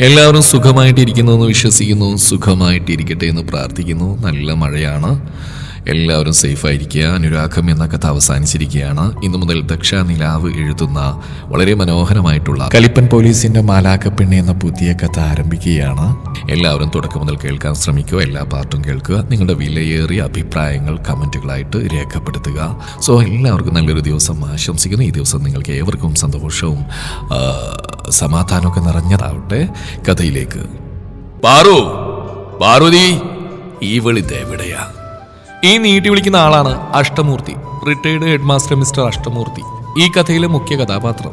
എല്ലാവരും സുഖമായിട്ടിരിക്കുന്നു എന്ന് വിശ്വസിക്കുന്നു. സുഖമായിട്ടിരിക്കട്ടെ എന്ന് പ്രാർത്ഥിക്കുന്നു. നല്ല മഴയാണ്. എല്ലാവരും സേഫായിരിക്കുക അനുരാഗം എന്ന കഥ അവസാനിച്ചിരിക്കുകയാണ്. ഇന്നു മുതൽ ദക്ഷ നിലാവ് എഴുതുന്ന വളരെ മനോഹരമായിട്ടുള്ള കലിപ്പൻ പോലീസിന്റെ മാലാക്കപ്പെണ്ണി എന്ന പുതിയ കഥ ആരംഭിക്കുകയാണ്. എല്ലാവരും തുടക്കം മുതൽ കേൾക്കാൻ ശ്രമിക്കുക എല്ലാ പാർട്ടും കേൾക്കുക നിങ്ങളുടെ വിലയേറിയ അഭിപ്രായങ്ങൾ കമന്റുകളായിട്ട് രേഖപ്പെടുത്തുക. സോ എല്ലാവർക്കും നല്ലൊരു ദിവസം ആശംസിക്കുന്നു. ഈ ദിവസം നിങ്ങൾക്ക് ഏവർക്കും സന്തോഷവും സമാധാനമൊക്കെ നിറഞ്ഞതാവട്ടെ. കഥയിലേക്ക്. പാറു പാർവതി ഈ വിളിത് എവിടെയാ ഈ നീട്ടി വിളിക്കുന്ന ആളാണ് Ashtamoorthy. Retired head master mister Ashtamoorthy. ഈ കഥയിലെ മുഖ്യ കഥാപാത്രം.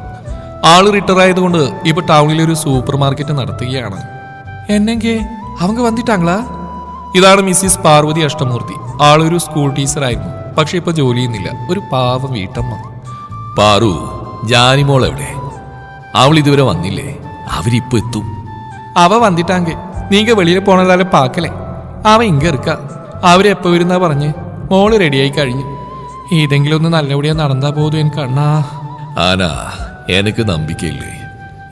ആൾ റിട്ടയർ ആയതുകൊണ്ട് ഇപ്പൊ ടൗണിലെ ഒരു സൂപ്പർ മാർക്കറ്റ് നടത്തുകയാണ്. എന്നെങ്കിൽ അവങ്ക വന്നിട്ടാങ്ങളാ? ഇതാണ് മിസ്സിസ് പാർവതി അഷ്ടമൂർത്തി. ആളൊരു സ്കൂൾ ടീച്ചറായിരുന്നു പക്ഷെ ഇപ്പൊ ജോലി ചെയ്യുന്നില്ല. ഒരു പാവം വീട്ടമ്മ. പാറു ജാനിമോൾ എവിടെ അവൾ ഇതുവരെ വന്നില്ലേ? അവരിപ്പോ എത്തും. അവ വന്നിട്ടാങ്കെ. നീങ്ക വെളിയിൽ പോണതാലെ പാക്കലേ. അവ ഇങ്ക അവരെപ്പോ വരുന്നാ പറഞ്ഞ്? മോൾ റെഡിയായി കഴിഞ്ഞു. ഏതെങ്കിലും ഒന്ന് നല്ലപടിയാ നടന്നാ പോതും എനിക്ക് അണ്ണാ. ആനാ എനിക്ക് നമ്പിക്കയില്ലേ?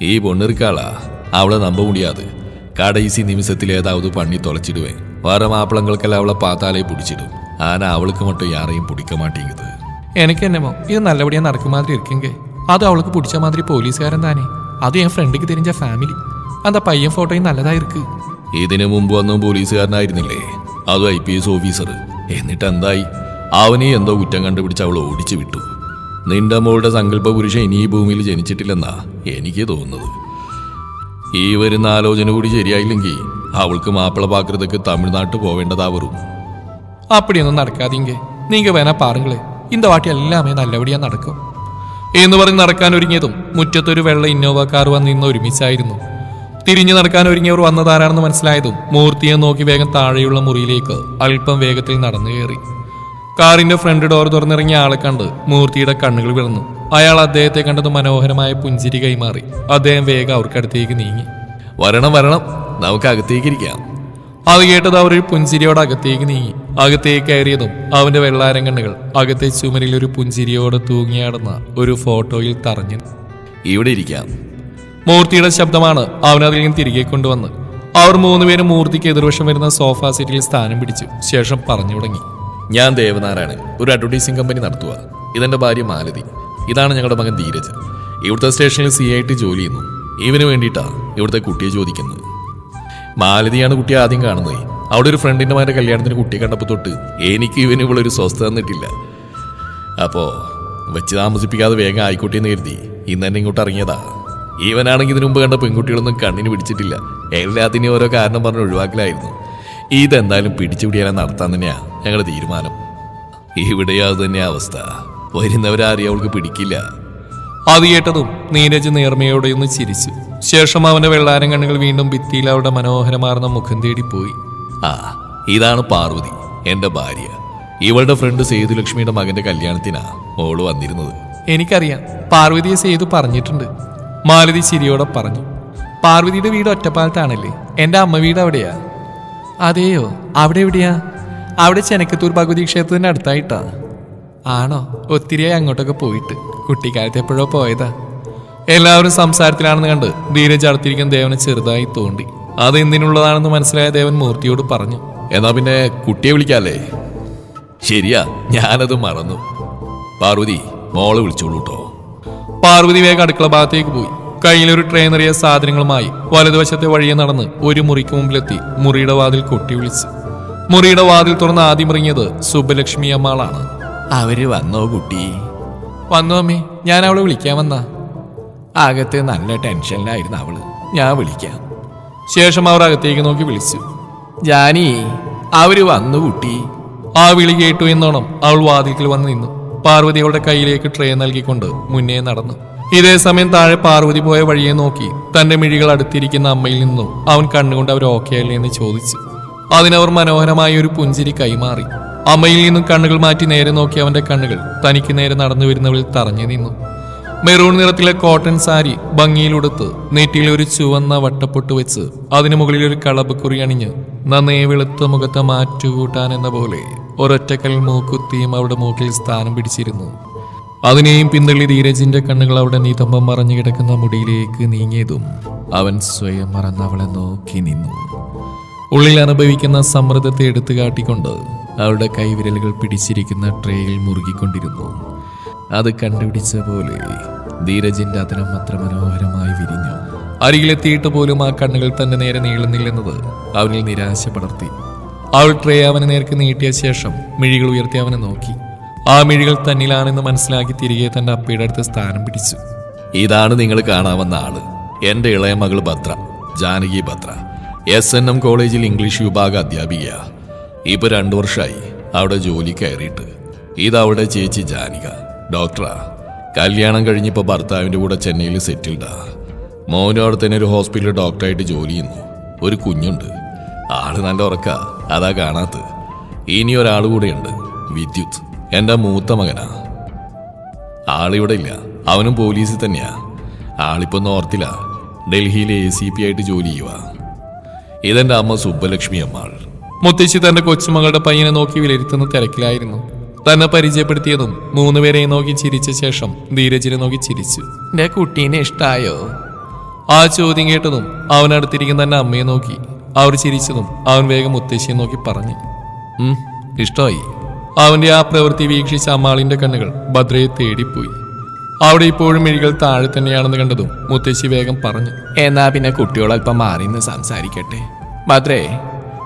ഈ പൊണ്ണിറുക്കാളാ. അവളെ നമ്പ മുടിയാത് കടൈസി നിമിഷത്തിൽ ഏതാവത് പണി തുളച്ചിടുവേ വേറെ മാപ്പിളങ്ങൾക്കെല്ലാം അവളെ പാത്താലേ പിടിച്ചിടും. ആന അവൾക്ക് മട്ടും യാരെയും പിടിക്ക മാട്ടേങ്ങത് എനിക്ക് എന്നമോ ഇത് നല്ലപടിയാ നടക്കും മാതിരി ഇരിക്കെങ്കിൽ അത് അവൾക്ക് പിടിച്ച മാതിരി പോലീസുകാരൻ താനേ. അത് ഞാൻ ഫ്രണ്ടിക്ക് തിരിഞ്ഞ ഫാമിലി. അതാ പയ്യൻ ഫോട്ടോയും നല്ലതായിരിക്കും ഇതിനു മുമ്പ് ഒന്നും പോലീസുകാരനായിരുന്നില്ലേ? അത് ഐ പി എസ് ഓഫീസർ. എന്നിട്ട് എന്തായി അവനെ എന്തോ കുറ്റം കണ്ടുപിടിച്ച് അവൾ ഓടിച്ചു വിട്ടു. നിന്റെ മോളുടെ സങ്കല്പ പുരുഷൻ ഇനി ഈ ഭൂമിയിൽ ജനിച്ചിട്ടില്ലെന്നാ എനിക്ക് തോന്നുന്നത്. ഈ വരുന്ന ആലോചന കൂടി ശരിയായില്ലെങ്കിൽ അവൾക്ക് മാപ്പിള പാകൃതക്ക് തമിഴ്നാട്ട് പോവേണ്ടതാ വരും അപ്പടിയൊന്നും നടക്കാതിങ്കേ. നീങ്ക വേണ പാറുകളെ ഇന്ന വാട്ടി എല്ലാമേ നല്ലപടിയാ നടക്കും. എന്ന് പറഞ്ഞ് നടക്കാൻ ഒരുങ്ങിയതും മുറ്റത്തൊരു വെള്ള ഇന്നോവ കാർ വന്നിന്ന് ഒരുമിച്ചായിരുന്നു. തിരിഞ്ഞു നടക്കാൻ ഒരുങ്ങിയവർ വന്നതാരാണെന്ന് മനസ്സിലായതും മൂർത്തിയെ നോക്കി വേഗം താഴെയുള്ള മുറിയിലേക്ക് അല്പം വേഗത്തിൽ നടന്നു കയറി. കാറിന്റെ ഫ്രണ്ട് ഡോർ തുറന്നിറങ്ങിയ ആളെ കണ്ട് മൂർത്തിയുടെ കണ്ണുകൾ വിളന്നു. അയാൾ അദ്ദേഹത്തെ കണ്ടത് മനോഹരമായ പുഞ്ചിരി കൈമാറി. അദ്ദേഹം വേഗം അവർക്കടുത്തേക്ക് നീങ്ങി. വരണം വരണം. നമുക്ക് അകത്തേക്ക് ഇരിക്കാം. അത് കേട്ടത് അവർ ഒരു പുഞ്ചിരിയോട് അകത്തേക്ക് നീങ്ങി. അകത്തേക്ക് കയറിയതും അവന്റെ വെള്ളാരം കണ്ണുകൾ അകത്തെ ചുമരിൽ ഒരു പുഞ്ചിരിയോട് തൂങ്ങിയാടുന്ന ഒരു ഫോട്ടോയിൽ തറഞ്ഞു. ഇവിടെ ഇരിക്കാം. മൂർത്തിയുടെ ശബ്ദമാണ് അവനതിൽ നിന്ന് തിരികെ കൊണ്ടുവന്ന് അവർ മൂന്നുപേരും മൂർത്തിക്ക് എതിർവശം വരുന്ന സോഫ സീറ്റിൽ സ്ഥാനം പിടിച്ചു. ശേഷം പറഞ്ഞു തുടങ്ങി. ഞാൻ ദേവനാരായണൻ. ഒരു അഡ്വർടൈസിംഗ് കമ്പനി നടത്തുക. ഇതെന്റെ ഭാര്യ മാലതി. ഇതാണ് ഞങ്ങളുടെ മകൻ ധീരജ്. ഇവിടുത്തെ സ്റ്റേഷനിൽ സി ആയിട്ട് ജോലി ചെയ്യുന്നു. ഇവന് വേണ്ടിയിട്ടാണ് ഇവിടുത്തെ കുട്ടിയെ ചോദിക്കുന്നത്. മാലതിയാണ് കുട്ടിയെ ആദ്യം കാണുന്നത്. അവിടെ ഒരു ഫ്രണ്ടിന്റെ മാരുടെ കല്യാണത്തിന് കുട്ടിയെ കണ്ടപ്പോൾ തൊട്ട് എനിക്ക് ഇവന് ഇവിടെ ഒരു സ്വസ്ഥ തന്നിട്ടില്ല. അപ്പോ വെച്ച് താമസിപ്പിക്കാതെ വേഗം ആയിക്കോട്ടെ എന്ന് കരുതി ഇന്ന് തന്നെ ഇങ്ങോട്ട് ഇറങ്ങിയതാ. ഇവനാണെങ്കിൽ ഇതിനു മുമ്പ് കണ്ട പെൺകുട്ടികളൊന്നും കണ്ണിന് പിടിച്ചിട്ടില്ല. എല്ലാത്തിനും ഓരോ കാരണം പറഞ്ഞ് ഒഴിവാക്കലായിരുന്നു. ഇതെന്തായാലും പിടിച്ചു പിടിയാൻ നടത്താൻ തന്നെയാ ഞങ്ങളുടെ തീരുമാനം. ഇവിടെയും അത് തന്നെയാ അവസ്ഥ. വരുന്നവരാരെയും അവൾക്ക് പിടിക്കില്ല. അത് കേട്ടതും നീരജ് നേർമയോടെ ഒന്ന് ചിരിച്ചു. ശേഷം അവന്റെ വെള്ളാരം കണ്ണുകൾ വീണ്ടും ഭിത്തിയിൽ അവരുടെ മനോഹരമാർന്ന മുഖം തേടി പോയി ആ ഇതാണ് പാർവതി എന്റെ ഭാര്യ. ഇവളുടെ ഫ്രണ്ട് സേതുലക്ഷ്മിയുടെ മകന്റെ കല്യാണത്തിനാ മോൾ വന്നിരുന്നത്. എനിക്കറിയാം പാർവതിയെ സേതു പറഞ്ഞിട്ടുണ്ട്. മാലതി ചിരിയോടെ പറഞ്ഞു പാർവതിയുടെ വീട് ഒറ്റപ്പാലത്താണല്ലേ? എന്റെ അമ്മ വീട് അവിടെയാ. അതെയോ? അവിടെ എവിടെയാ? അവിടെ ചെനക്കത്തൂർ ഭഗവതി ക്ഷേത്രത്തിന്റെ അടുത്തായിട്ടാ. ആണോ? ഒത്തിരിയായി അങ്ങോട്ടൊക്കെ പോയിട്ട്. കുട്ടിക്കാലത്ത് എപ്പോഴോ പോയതാ. എല്ലാവരും സംസാരത്തിലാണെന്ന് കണ്ട് ധീരജ് അടുത്തിരിക്കുന്ന ദേവനെ ചെറുതായി തോണ്ടി. അത് എന്തിനുള്ളതാണെന്ന് മനസ്സിലായ ദേവൻ മൂർത്തിയോട് പറഞ്ഞു എന്നാ പിന്നെ കുട്ടിയെ വിളിക്കാല്ലേ? ശരിയാ ഞാനത് മറന്നു. പാർവതി മോളെ വിളിച്ചോളൂ കേട്ടോ പാർവതി വേഗം അടുക്കള ഭാഗത്തേക്ക് പോയി. കയ്യിലൊരു ട്രേ നിറയെ സാധനങ്ങളുമായി വലതുവശത്തെ വഴിയെ നടന്ന് ഒരു മുറിക്ക് മുമ്പിലെത്തി മുറിയുടെ വാതിൽ കൊട്ടി വിളിച്ചു. മുറിയുടെ വാതിൽ തുറന്ന് ആദ്യം ഇറങ്ങിയത് സുബലക്ഷ്മി അമ്മാളാണ് അവർ വന്നോ കുട്ടി? വന്നു അമ്മേ ഞാൻ അവളെ വിളിക്കാൻ വന്ന. അകത്ത് നല്ല ടെൻഷനിലായിരുന്നു അവൾ. ഞാൻ വിളിക്കാം. ശേഷം അവർ അകത്തേക്ക് നോക്കി വിളിച്ചു. ജാനി അവർ വന്നു കുട്ടി. ആ വിളി കേട്ടു എന്നോണം അവൾ വാതിൽക്കൽ വന്ന് നിന്നു. പാർവതി അവളുടെ കയ്യിലേക്ക് ട്രേ നൽകിക്കൊണ്ട് മുന്നേ നടന്നു. ഇതേ സമയം താഴെ പാർവതി പോയ വഴിയെ നോക്കി തന്റെ മിഴികൾ അടുത്തിരിക്കുന്ന അമ്മയിൽ നിന്നും അവൻ കണ്ണുകൊണ്ട് അവർ ഓക്കെ അല്ലേ എന്ന് ചോദിച്ചു. അതിനവർ മനോഹരമായ ഒരു പുഞ്ചിരി കൈമാറി. അമ്മയിൽ നിന്നും കണ്ണുകൾ മാറ്റി നേരെ നോക്കി അവന്റെ കണ്ണുകൾ തനിക്ക് നേരെ നടന്നു വരുന്നവരിൽ തറഞ്ഞു നിന്നു. മെറൂൺ നിറത്തിലെ കോട്ടൺ സാരി ഭംഗിയിലുടുത്ത് നെറ്റിയിൽ ഒരു ചുവന്ന വട്ടപ്പൊട്ട് വെച്ച് അതിനു മുകളിൽ ഒരു കളബക്കുറി അണിഞ്ഞ് നന്നേ വെളുത്ത മുഖത്തെ മാറ്റുകൂട്ടാൻ എന്ന പോലെ ഒരൊറ്റക്കൽ മൂക്കുത്തിയും അവിടെ മൂക്കിൽ സ്ഥാനം പിടിച്ചിരുന്നു. അതിനെയും പിന്തള്ളി ധീരജിന്റെ കണ്ണുകൾ അവിടെ നീതമ്പം മറഞ്ഞു കിടക്കുന്ന മുടിയിലേക്ക് നീങ്ങിയതും അവൻ സ്വയം മറന്ന് അവളെ നോക്കി നിന്നു. ഉള്ളിൽ അനുഭവിക്കുന്ന സമ്മർദ്ദത്തെ എടുത്തു കാട്ടിക്കൊണ്ട് അവളുടെ കൈവിരലുകൾ പിടിച്ചിരിക്കുന്ന ട്രേയിൽ മുറുകിക്കൊണ്ടിരുന്നു. അത് കണ്ടുപിടിച്ച പോലെ ധീരജിന്റെ അതിനം അത്ര മനോഹരമായി വിരിഞ്ഞു. അരികിലെത്തിയിട്ട് പോലും ആ കണ്ണുകൾ തന്നെ നേരെ നീളുന്നില്ലെന്നത് അവനിൽ നിരാശ പടർത്തി. അവൾ ട്രേ അവനെ നേർക്ക് നീട്ടിയ ശേഷം മിഴികൾ ഉയർത്തി അവനെ നോക്കി. ആ മിഴികൾ തന്നിലാണെന്ന് മനസ്സിലാക്കി തിരികെ തന്റെ അപ്പയുടെ അടുത്ത് സ്ഥാനം പിടിച്ചു. ഇതാണ് നിങ്ങൾ കാണാവുന്ന ആൾ. എന്റെ ഇളയ മകൾ Bhadra Janaki Bhadra. S N M കോളേജിൽ ഇംഗ്ലീഷ് വിഭാഗ അധ്യാപിക ഇപ്പൊ രണ്ടു വർഷമായി അവിടെ ജോലി കയറിയിട്ട്. ഇത് അവളുടെ ചേച്ചി ജാനിക ഡോക്ടറാ. കല്യാണം കഴിഞ്ഞിപ്പോ ഭർത്താവിന്റെ കൂടെ ചെന്നൈയിൽ സെറ്റിൽഡാ. മോനും അവിടെ തന്നെ ഒരു ഹോസ്പിറ്റലിൽ ഡോക്ടറായിട്ട് ജോലി ചെയ്യുന്നു. ഒരു കുഞ്ഞുണ്ട്. ആൾ നല്ല ഉറക്ക. അതാ കാണാത്ത. ഇനി ഒരാൾ കൂടെയുണ്ട്. വിദ്യുത് എന്റെ മൂത്ത മകനാ. ആളിവിടെ ഇല്ല. അവനും പോലീസിൽ തന്നെയാ. ആളിപ്പോ നോർത്തിലാ ഡൽഹിയിലെ എ സി പി ആയിട്ട് ജോലി ചെയ്യുക ഇതെന്റെ അമ്മ സുബ്ബലക്ഷ്മി അമ്മാൾ. മുത്തശ്ശി തന്റെ കൊച്ചുമകളുടെ പയ്യനെ നോക്കി വിലയിരുത്തുന്ന തിരക്കിലായിരുന്നു. തന്നെ പരിചയപ്പെടുത്തിയതും മൂന്നുപേരെയും നോക്കി ചിരിച്ച ശേഷം ധീരജിനെ നോക്കി ചിരിച്ചു. എന്റെ കുട്ടീനെ ഇഷ്ടായോ? ആ ചോദ്യം കേട്ടതും അവനടുത്തിരിക്കുന്ന തന്നെ അമ്മയെ നോക്കി. അവർ ചിരിച്ചതും അവൻ വേഗം മുത്തശ്ശിയെ നോക്കി പറഞ്ഞു. "ഉം, ഇഷ്ടമായി. അവന്റെ ആ പ്രവൃത്തി വീക്ഷിച്ച അമ്മാളിന്റെ കണ്ണുകൾ ഭദ്രയെ തേടിപ്പോയി. അവിടെ ഇപ്പോഴും മിഴികൾ താഴെ തന്നെയാണെന്ന് കണ്ടതും മുത്തശ്ശി വേഗം പറഞ്ഞു. എന്നാ പിന്നെ കുട്ടിയോടൽപ്പം മാറി നിന്ന് സംസാരിക്കട്ടെ. ഭദ്രേ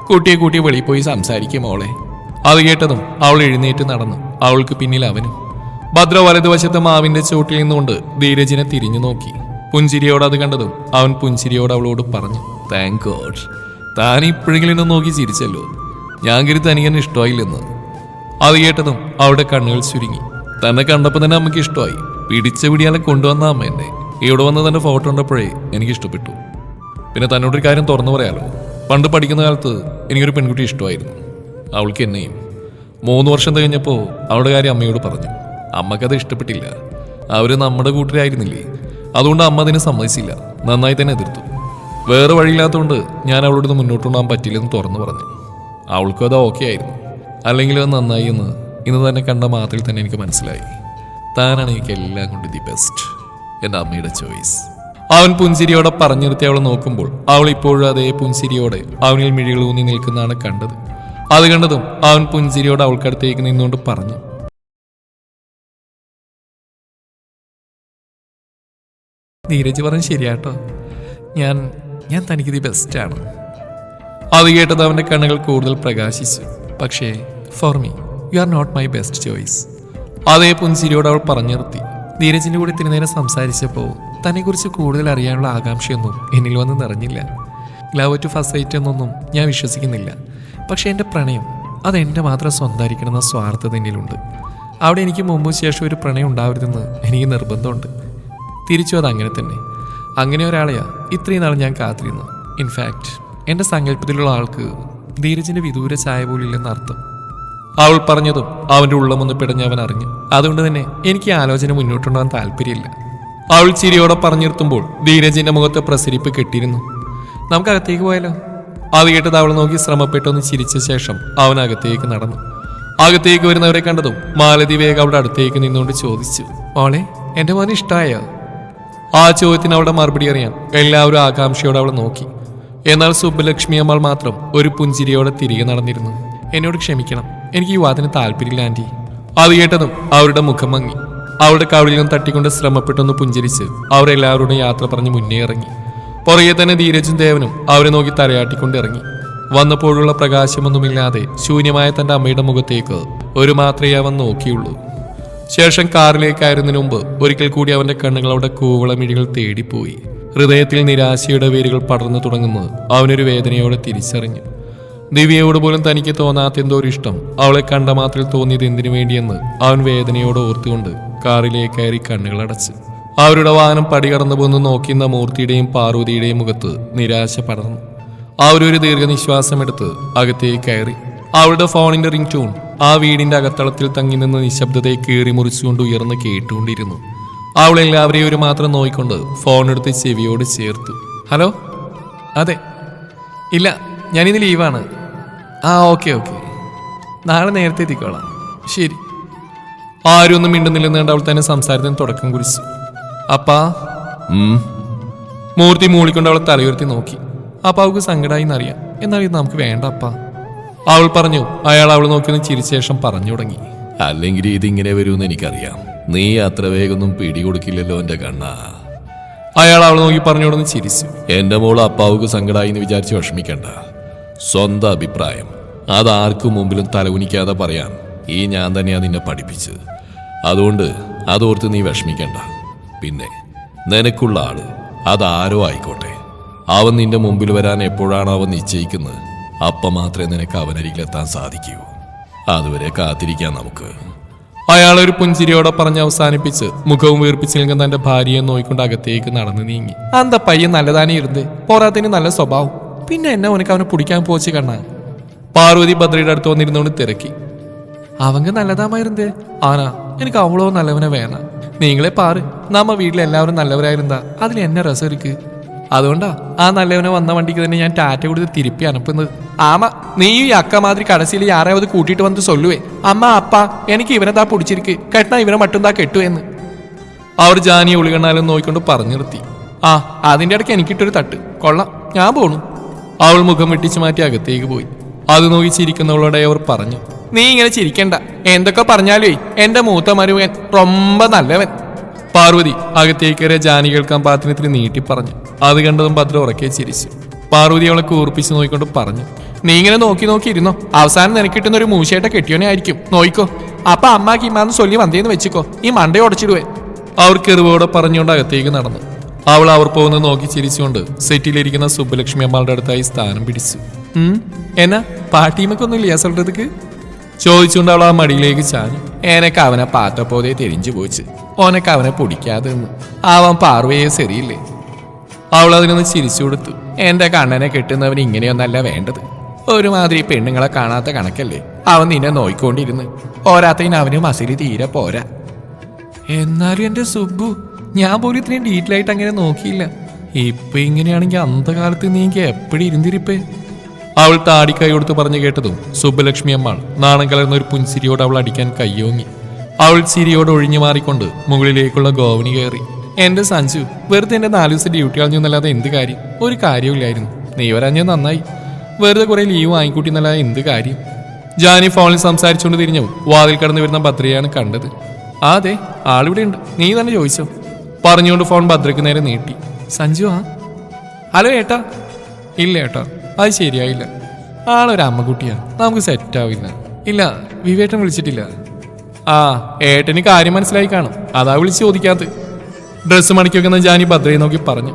കുട്ടിയെ കൂട്ടി വെളിയിൽ പോയി സംസാരിക്കും മോളെ. അത് കേട്ടതും അവൾ എഴുന്നേറ്റ് നടന്നു. അവൾക്ക് പിന്നിൽ അവനും. ഭദ്ര വലതുവശത്തെ മാവിന്റെ ചോട്ടിൽ നിന്നുകൊണ്ട് ധീരജിനെ തിരിഞ്ഞു നോക്കി. പുഞ്ചിരിയോട് അത് കണ്ടതും അവൻ പുഞ്ചിരിയോട് അവളോട് പറഞ്ഞു താങ്ക് ഗോഡ് താൻ ഇപ്പോഴെങ്കിലും എന്നെ നോക്കി ചിരിച്ചല്ലോ. ഞാൻ കരുതി തനിക്കെന്നെ ഇഷ്ടമായില്ലെന്ന്. അത് കേട്ടതും അവളുടെ കണ്ണുകൾ ചുരുങ്ങി. തന്നെ കണ്ടപ്പോൾ തന്നെ അമ്മയ്ക്ക് ഇഷ്ടമായി. പിടിച്ച പിടിയാലെ കൊണ്ടുവന്ന അമ്മ എന്നെ. ഇവിടെ വന്ന് തന്നെ ഫോട്ടോ കണ്ടപ്പോഴേ എനിക്ക് ഇഷ്ടപ്പെട്ടു. പിന്നെ തന്നോടൊരു കാര്യം തുറന്നു പറയാലോ. പണ്ട് പഠിക്കുന്ന കാലത്ത് എനിക്കൊരു പെൺകുട്ടി ഇഷ്ടമായിരുന്നു. അവൾക്ക് എന്നെയും. മൂന്ന് വർഷം കഴിഞ്ഞപ്പോൾ അവളുടെ കാര്യം അമ്മയോട് പറഞ്ഞു. അമ്മക്കത് ഇഷ്ടപ്പെട്ടില്ല. അവർ നമ്മുടെ കൂട്ടരായിരുന്നില്ലേ. അതുകൊണ്ട് അമ്മ അതിനെ സമ്മതിച്ചില്ല. നന്നായി തന്നെ എതിർത്തു. വേറെ വഴിയില്ലാത്തതുകൊണ്ട് ഞാൻ അവളോട് മുന്നോട്ട് കൊണ്ടുപോകാൻ പറ്റില്ലെന്ന് തുറന്നു പറഞ്ഞു. അവൾക്കും അത് ഓക്കെ ആയിരുന്നു. അല്ലെങ്കിൽ അത് നന്നായി എന്ന് ഇന്ന് തന്നെ കണ്ട മാത്രയിൽ തന്നെ എനിക്ക് മനസ്സിലായി. താനാണ് എനിക്ക് എല്ലാം കൊണ്ട് ദി ബെസ്റ്റ് എന്റെ അമ്മയുടെ ചോയ്സ് അവൻ പുഞ്ചിരിയോടെ പറഞ്ഞു നിർത്തി അവളെ നോക്കുമ്പോൾ അവൾ ഇപ്പോഴും അതേ പുഞ്ചിരിയോടെ അവനിൽ മിഴികൾ ഊന്നി നിൽക്കുന്നതാണ് കണ്ടത്. അത് കണ്ടതും അവൻ പുഞ്ചിരിയോടെ അവൾക്കടുത്തേക്ക് നിന്നുകൊണ്ട് പറഞ്ഞു. ധീരജ് പറഞ്ഞ ശരിയാട്ടോ ഞാൻ ഞാൻ തനിക്ക് ദി ബെസ്റ്റാണ്. അത് കേട്ടത് അവന്റെ കണ്ണുകൾ കൂടുതൽ പ്രകാശിച്ചു. പക്ഷേ for me you are not my best choice അതേ പുഞ്ചിരിയോട് അവൾ പറഞ്ഞു നിർത്തി. നീരജിന്റെ കൂടെ ഇത്തിരി നേരം സംസാരിച്ചപ്പോൾ തന്നെക്കുറിച്ച് കൂടുതൽ അറിയാനുള്ള ആകാംക്ഷയൊന്നും എന്നിൽ വന്ന് നിറഞ്ഞില്ല. ലവ് ടു ഫസ്റ്റ് സൈറ്റ് എന്നൊന്നും ഞാൻ വിശ്വസിക്കുന്നില്ല. പക്ഷേ എന്റെ പ്രണയം അതെന്റെ മാത്രം സ്വന്തമായിരിക്കണമെന്ന സ്വാർത്ഥത എന്നിലുണ്ട്. അവിടെ എനിക്ക് മുമ്പും ശേഷം ഒരു പ്രണയം ഉണ്ടാവരുതെന്ന് എനിക്ക് നിർബന്ധമുണ്ട്. തിരിച്ചു അത് അങ്ങനെ തന്നെ. അങ്ങനെ ഒരാളെയാ ഇത്രയും നാൾ ഞാൻ കാത്തിരുന്നു. ഇൻഫാക്റ്റ് എന്റെ സങ്കല്പത്തിലുള്ള ആൾക്ക് ധീരജിന്റെ വിദൂര ചായ പോലില്ലെന്ന് അർത്ഥം. അവൾ പറഞ്ഞതും അവന്റെ ഉള്ളമൊന്ന് പിടഞ്ഞ് അവൻ അറിഞ്ഞു. അതുകൊണ്ട് തന്നെ എനിക്ക് ആലോചന മുന്നോട്ടുണ്ടാകാൻ താല്പര്യമില്ല. അവൾ ചിരിയോടെ പറഞ്ഞു നിർത്തുമ്പോൾ ധീരജിന്റെ മുഖത്തെ പ്രസരിപ്പ് കെട്ടിയിരുന്നു. നമുക്ക് അകത്തേക്ക് പോയാലോ? അത് കേട്ടത് അവൾ നോക്കി ശ്രമപ്പെട്ടൊന്ന് ചിരിച്ച ശേഷം അവൻ അകത്തേക്ക് നടന്നു. അകത്തേക്ക് വരുന്നവരെ കണ്ടതും മാലതി വേഗം അവിടെ അടുത്തേക്ക് നിന്നുകൊണ്ട് ചോദിച്ചു മോളെ എന്റെ മോനെ ഇഷ്ടമായോ ആ ചോദ്യത്തിന് അവളുടെ മറുപടി അറിയാൻ എല്ലാവരും ആകാംക്ഷയോടെ അവളെ നോക്കി. എന്നാൽ സുബ്ബലക്ഷ്മി അമ്മൾ മാത്രം ഒരു പുഞ്ചിരിയോടെ തിരികെ നടന്നിരുന്നു. എന്നോട് ക്ഷമിക്കണം. എനിക്ക് ഈ വാദന താല്പര്യമില്ല ആന്റി. അത് കേട്ടതും അവരുടെ മുഖം മങ്ങി. അവളുടെ കവിളിൽ നിന്ന് തട്ടിക്കൊണ്ട് ശ്രമപ്പെട്ടൊന്ന് പുഞ്ചിരിച്ച് അവരെല്ലാവരോടും യാത്ര പറഞ്ഞ് മുന്നേ ഇറങ്ങി. പുറകെ തന്നെ ധീരജും ദേവനും അവരെ നോക്കി തലയാട്ടിക്കൊണ്ട് ഇറങ്ങി. വന്നപ്പോഴുള്ള പ്രകാശമൊന്നുമില്ലാതെ ശൂന്യമായ തന്റെ അമ്മയുടെ മുഖത്തേക്ക് ഒരു മാത്രമേ അവൻ നോക്കിയുള്ളൂ. ശേഷം കാറിലേക്കായിരുന്നതിന് മുമ്പ് ഒരിക്കൽ കൂടി അവന്റെ കണ്ണുകൾ അവിടെ കൂവളമിഴികൾ തേടിപ്പോയി. ഹൃദയത്തിൽ നിരാശയുടെ വേരുകൾ പടർന്നു തുടങ്ങുന്നത് അവനൊരു വേദനയോടെ തിരിച്ചറിഞ്ഞു. ദിവ്യയോട് പോലും തനിക്ക് തോന്നാത്ത എന്തോ ഒരു ഇഷ്ടം അവളെ കണ്ട മാത്രയിൽ തോന്നിയത് എന്തിനു വേണ്ടിയെന്ന് അവൻ വേദനയോടെ ഓർത്തുകൊണ്ട് കാറിലേക്ക് കയറി കണ്ണുകൾ അടച്ച്. അവരുടെ വാഹനം പടി കടന്നു പോന്ന് നോക്കിയുന്ന മൂർത്തിയുടെയും പാർവതിയുടെയും മുഖത്ത് നിരാശ പടർന്നു. അവരൊരു ദീർഘനിശ്വാസമെടുത്ത് അകത്തേക്ക് കയറി. അവളുടെ ഫോണിന്റെ റിംഗ് ടൂൺ ആ വീടിന്റെ അകത്തളത്തിൽ തങ്ങി നിന്ന് നിശബ്ദതയെ കീറി മുറിച്ചുകൊണ്ട് ഉയർന്ന് കേട്ടുകൊണ്ടിരുന്നു. അവൾ എല്ലാവരെയും ഒരു മാത്രം നോയിക്കൊണ്ട് ഫോൺ എടുത്ത് ചെവിയോട് ചേർത്തു. ഹലോ? അതെ. ഇല്ല ഞാനിന്ന് ലീവാണ്. ആ ഓക്കെ ഓക്കെ. നാളെ നേരത്തെ എത്തിക്കോളാം. ശരി. ആരും ഒന്നും മിണ്ടുന്നില്ലെന്ന് കണ്ട് അവൾ തന്നെ സംസാരത്തിന് തുടക്കം കുറിച്ചു. അപ്പാ? മൂർത്തി മൂളിക്കൊണ്ട് അവളെ തലയുർത്തി നോക്കി. അപ്പ അവൾക്ക് സങ്കടമായി എന്നറിയാം. എന്നാൽ ഇത് നമുക്ക് വേണ്ട അപ്പ. അവൾ പറഞ്ഞു അയാൾ അവൾ നോക്കി ചിരിച്ച ശേഷം പറഞ്ഞു തുടങ്ങി. അല്ലെങ്കിൽ ഇതിങ്ങനെ വരുമെന്ന് എനിക്കറിയാം. നീ അത്ര വേഗമൊന്നും പിടികൊടുക്കില്ലല്ലോ എന്റെ കണ്ണ. അയാൾ അവൾ നോക്കി പറഞ്ഞോടൊന്ന് ചിരിച്ചു. എന്റെ മോൾ അപ്പാവുക്ക് സങ്കടമായി എന്ന് വിചാരിച്ച് വിഷമിക്കണ്ട. സ്വന്തം അഭിപ്രായം. അതാർക്കും മുമ്പിലും തലകുനിക്കാതെ പറയാൻ ഈ ഞാൻ തന്നെയാ നിന്നെ പഠിപ്പിച്ചത്. അതുകൊണ്ട് അതോർത്ത് നീ വിഷമിക്കണ്ട. പിന്നെ നിനക്കുള്ള ആൾ അതാരോ ആയിക്കോട്ടെ. അവൻ നിന്റെ മുമ്പിൽ വരാൻ എപ്പോഴാണ് അവൻ നിശ്ചയിക്കുന്നത്. അപ്പം മാത്രമേ നിനക്ക് അവനരികിലെത്താൻ സാധിക്കൂ. അതുവരെ കാത്തിരിക്കാം നമുക്ക്. അയാൾ ഒരു പുഞ്ചിരിയോടെ പറഞ്ഞ് അവസാനിപ്പിച്ച് മുഖവും വീർപ്പിച്ച് നിൽക്കുന്ന തന്റെ ഭാര്യയെ നോയിക്കൊണ്ട് അകത്തേക്ക് നടന്നു നീങ്ങി. അന്ത പയ്യൻ നല്ലതാനേ ഇരുന്ന്? പോരാത്തിന് നല്ല സ്വഭാവം. പിന്നെ എന്നെ ഉനക്ക് അവനെ പിടിക്കാൻ പോച്ച് കണ്ണാ? പാർവതി ഭദ്രയുടെ അടുത്ത് വന്നിരുന്നോണ്ട് തിരക്കി. അവങ്ക് നല്ലതാമായിരുന്നേ? ആനാ എനിക്ക് അവളോ നല്ലവനെ വേണം നിങ്ങളെ പാറ്. നമ്മ വീട്ടിലെല്ലാവരും നല്ലവരായിരുന്നാ അതിൽ എന്നെ രസം ഇരിക്ക് അതുകൊണ്ടാ ആ നല്ലവനെ വന്ന വണ്ടിക്ക് തന്നെ ഞാൻ ടാറ്റ കൊടുത്ത് തിരുപ്പി അനപ്പുന്നത്. ആമ നീയും ഈ അക്ക മാതിരി കടസിയിൽ ആരാവത് കൂട്ടിയിട്ട് വന്ന് സൊല്ലുവേ. അമ്മ അപ്പ എനിക്ക് ഇവനെ താ പിടിച്ചിരിക്ക്. കെട്ടണ ഇവനെ മറ്റും താ കെട്ടു എന്ന്. അവർ ജാനി ഉളികണ്ണാലും നോക്കിക്കൊണ്ട് പറഞ്ഞു നിർത്തി. ആ അതിന്റെ ഇടയ്ക്ക് എനിക്കിട്ടൊരു തട്ട്. കൊള്ളാം ഞാൻ പോണു. അവൾ മുഖം വെട്ടിച്ചു മാറ്റി അകത്തേക്ക് പോയി. അത് നോക്കി ചിരിക്കുന്നവളോടെ അവർ പറഞ്ഞു. നീ ഇങ്ങനെ ചിരിക്കണ്ട. എന്തൊക്കെ പറഞ്ഞാലേ എന്റെ മൂത്ത മരുവൻ റൊമ്പ നല്ലവൻ. പാർവതി അകത്തേക്കേറിയ ജാനികൾ കമ്പാത്തിനത്തിന് നീട്ടി പറഞ്ഞു. അത് കണ്ടതും ഭദ്ര ഉറക്കെ ചിരിച്ചു. പാർവതി അവളെ കൂർപ്പിച്ച് നോക്കിക്കൊണ്ട് പറഞ്ഞു നീ ഇങ്ങനെ നോക്കി നോക്കിയിരുന്നോ അവസാനം നിനക്ക് കിട്ടുന്ന ഒരു മൂശയായിട്ട് കെട്ടിയോനെ ആയിരിക്കും. നോയിക്കോ. അപ്പൊ അമ്മയ്ക്ക് കിമാന്ന് ചൊല്ലി വന്തേന്ന് വെച്ചിക്കോ. ഈ മണ്ടയെ ഉടച്ചിടുവേ. അവർ കെറിവോടെ പറഞ്ഞുകൊണ്ട് അകത്തേക്ക് നടന്നു. അവൾ അവർ പോകുന്നത് നോക്കി ചിരിച്ചുകൊണ്ട് സെറ്റിലിരിക്കുന്ന സുബ്ബലക്ഷ്മി അമ്മാളുടെ അടുത്തായി സ്ഥാനം പിടിച്ചു. എന്നാ? പാട്ടീമൊക്കെ ഒന്നുമില്ല അസളുടെ ചോദിച്ചുകൊണ്ട് അവൾ ആ മടിയിലേക്ക് ചാഞ്ഞു എനക്ക് അവനെ പാത്തപ്പോതേ തെരിഞ്ഞു പോയിച്ച്. ഓനക്ക് അവനെ പൊടിക്കാതെ അവൻ പാർവയെ ശരിയില്ലേ? അവൾ അതിനൊന്ന് ചിരിച്ചു കൊടുത്തു. എന്റെ കണ്ണനെ കെട്ടുന്നവൻ ഇങ്ങനെയൊന്നല്ല വേണ്ടത്. ഒരുമാതിരി പെണ്ണുങ്ങളെ കാണാത്ത കണക്കല്ലേ അവൻ നിന്നെ നോയിക്കൊണ്ടിരുന്ന്. ഓരാത്തതിന് അവന് മസിലി തീരെ പോരാ. എന്നാലും എന്റെ സുബ്ബു ഞാൻ പോലും ഇത്രയും ഡീറ്റെയിൽ ആയിട്ട് അങ്ങനെ നോക്കിയില്ല. ഇപ്പൊ ഇങ്ങനെയാണെങ്കിൽ അന്ധകാലത്ത് നീ എപ്പോഴും ഇരുന്നിരിപ്പേ? അവൾ താടിക്കൈ കൊടുത്ത് പറഞ്ഞു കേട്ടതും സുബ്ബലക്ഷ്മി അമ്മാൾ നാണം കലർന്ന ഒരു പുൻസിരിയോട് അവൾ അടിക്കാൻ കയ്യോങ്ങി അവൾ സിരിയോട് ഒഴിഞ്ഞു മാറിക്കൊണ്ട് മുകളിലേക്കുള്ള ഗോവണി കയറി. എന്റെ സഞ്ജു വെറുതെ എന്റെ നാല് ദിവസം ഡ്യൂട്ടി കളഞ്ഞെന്നല്ലാതെ എന്ത് കാര്യം? ഒരു കാര്യമില്ലായിരുന്നു നീ വരാഞ്ഞ നന്നായി. വെറുതെ കുറെ ലീവ് വാങ്ങിക്കൂട്ടി എന്നല്ലാതെ എന്ത് കാര്യം? ജാനി ഫോണിൽ സംസാരിച്ചുകൊണ്ട് തിരിഞ്ഞു. വാതിൽ കടന്നു വരുന്ന ഭദ്രയാണ് കണ്ടത്. ആ അതെ ആളിവിടെ ഉണ്ട്. നീ തന്നെ ചോദിച്ചോ. പറഞ്ഞുകൊണ്ട് ഫോൺ ഭദ്രയ്ക്ക് നേരെ നീട്ടി. സഞ്ജു ആ ഹലോ ഏട്ടാ. ഇല്ല ഏട്ടാ. അത് ശരിയായില്ല. ആളൊരു അമ്മക്കുട്ടിയാ നമുക്ക് സെറ്റ് ആവില്ല. ഇല്ല വിവേട്ടൻ വിളിച്ചിട്ടില്ല. ആ ഏട്ടന് കാര്യം മനസ്സിലായി കാണും. അതാ വിളിച്ച് ചോദിക്കാത്ത ഡ്രസ്സ് മണിക്ക് വെക്കുന്ന ജാനി ഭദ്രയെ നോക്കി പറഞ്ഞു.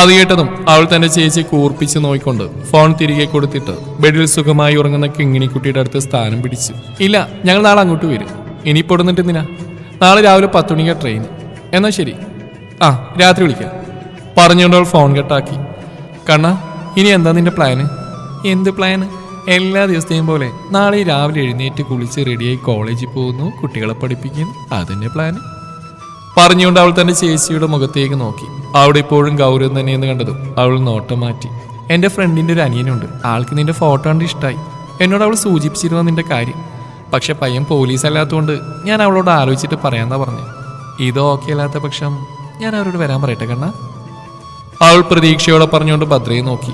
അത് കേട്ടതും അവൾ തന്റെ ചേച്ചി കൂർപ്പിച്ച് നോക്കിക്കൊണ്ട് ഫോൺ തിരികെ കൊടുത്തിട്ട് ബെഡിൽ സുഖമായി ഉറങ്ങുന്ന കിങ്ങിണിക്കുട്ടിയുടെ അടുത്ത് സ്ഥാനം പിടിച്ചു. ഇല്ല ഞങ്ങൾ നാളെ അങ്ങോട്ട് വരും. ഇനി പൊടുന്നിട്ട് എന്തിനാ? നാളെ രാവിലെ പത്ത് ട്രെയിൻ എന്നാ ശരി. ആ രാത്രി വിളിക്കാം. പറഞ്ഞുകൊണ്ട് അവൾ ഫോൺ കട്ടാക്കി കണ്ണ ഇനി എന്താ നിന്റെ പ്ലാന് എന്ത് പ്ലാന് എല്ലാ ദിവസത്തെയും പോലെ നാളെ രാവിലെ എഴുന്നേറ്റ് കുളിച്ച് റെഡിയായി കോളേജിൽ പോകുന്നു കുട്ടികളെ പഠിപ്പിക്കുന്നു. അതന്നെ പ്ലാന് പറഞ്ഞുകൊണ്ട് അവൾ തന്റെ ചേച്ചിയുടെ മുഖത്തേക്ക് നോക്കി. അവിടെ ഇപ്പോഴും ഗൗരവം തന്നെയെന്ന് കണ്ടതും അവൾ നോട്ടം മാറ്റി. എന്റെ ഫ്രണ്ടിന്റെ ഒരു അനിയനുണ്ട്. ആൾക്ക് നിന്റെ ഫോട്ടോ കണ്ട് ഇഷ്ടമായി എന്നോട് അവൾ സൂചിപ്പിച്ചിരുന്ന നിന്റെ കാര്യം. പക്ഷെ പയ്യൻ പോലീസ് അല്ലാത്തതുകൊണ്ട് ഞാൻ അവളോട് ആലോചിച്ചിട്ട് പറയാന്നാ പറഞ്ഞു. ഇത് ഓക്കെ അല്ലാത്ത പക്ഷം ഞാൻ അവരോട് വരാൻ പറയട്ടെ കണ്ണ? അവൾ പ്രതീക്ഷയോടെ പറഞ്ഞുകൊണ്ട് ഭദ്രയെ നോക്കി.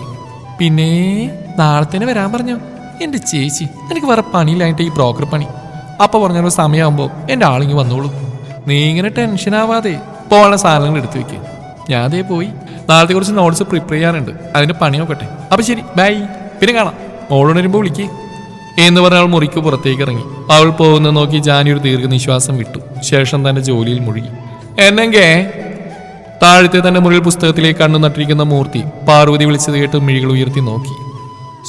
പിന്നെ നാളെ തന്നെ വരാൻ പറഞ്ഞു? എന്റെ ചേച്ചി എനിക്ക് വേറെ പണിയില്ലായിട്ട് ഈ ബ്രോക്കർ പണി. അപ്പൊ പറഞ്ഞൊരു സമയമാകുമ്പോൾ എന്റെ ആളിങ്ങി വന്നോളൂ. നീ ഇങ്ങനെ ടെൻഷൻ ആവാതെ പോകാനുള്ള സാധനങ്ങൾ എടുത്തു വെക്ക്. ഞാൻ അതേ പോയി. നാളത്തെ കുറച്ച് നോട്ട്സ് പ്രിപ്പയർ ചെയ്യാറുണ്ട് അതിന്റെ പണി നോക്കട്ടെ. അപ്പൊ ശരി ബൈ പിന്നെ കാണാം. മോളോട് വരുമ്പോൾ വിളിക്കേ. എന്ന് പറഞ്ഞ അവൾ മുറിക്ക് പുറത്തേക്ക് ഇറങ്ങി. അവൾ പോകുന്ന നോക്കി ജാനി ഒരു ദീർഘനിശ്വാസം വിട്ടു. ശേഷം തന്റെ ജോലിയിൽ മുഴുകി. എന്നെങ്കേ താഴത്തെ തന്റെ മുറിയിൽ പുസ്തകത്തിലേക്ക് കണ്ണു നട്ടിരിക്കുന്ന മൂർത്തി പാർവതി വിളിച്ചത് കേട്ട് മിഴികൾ ഉയർത്തി നോക്കി.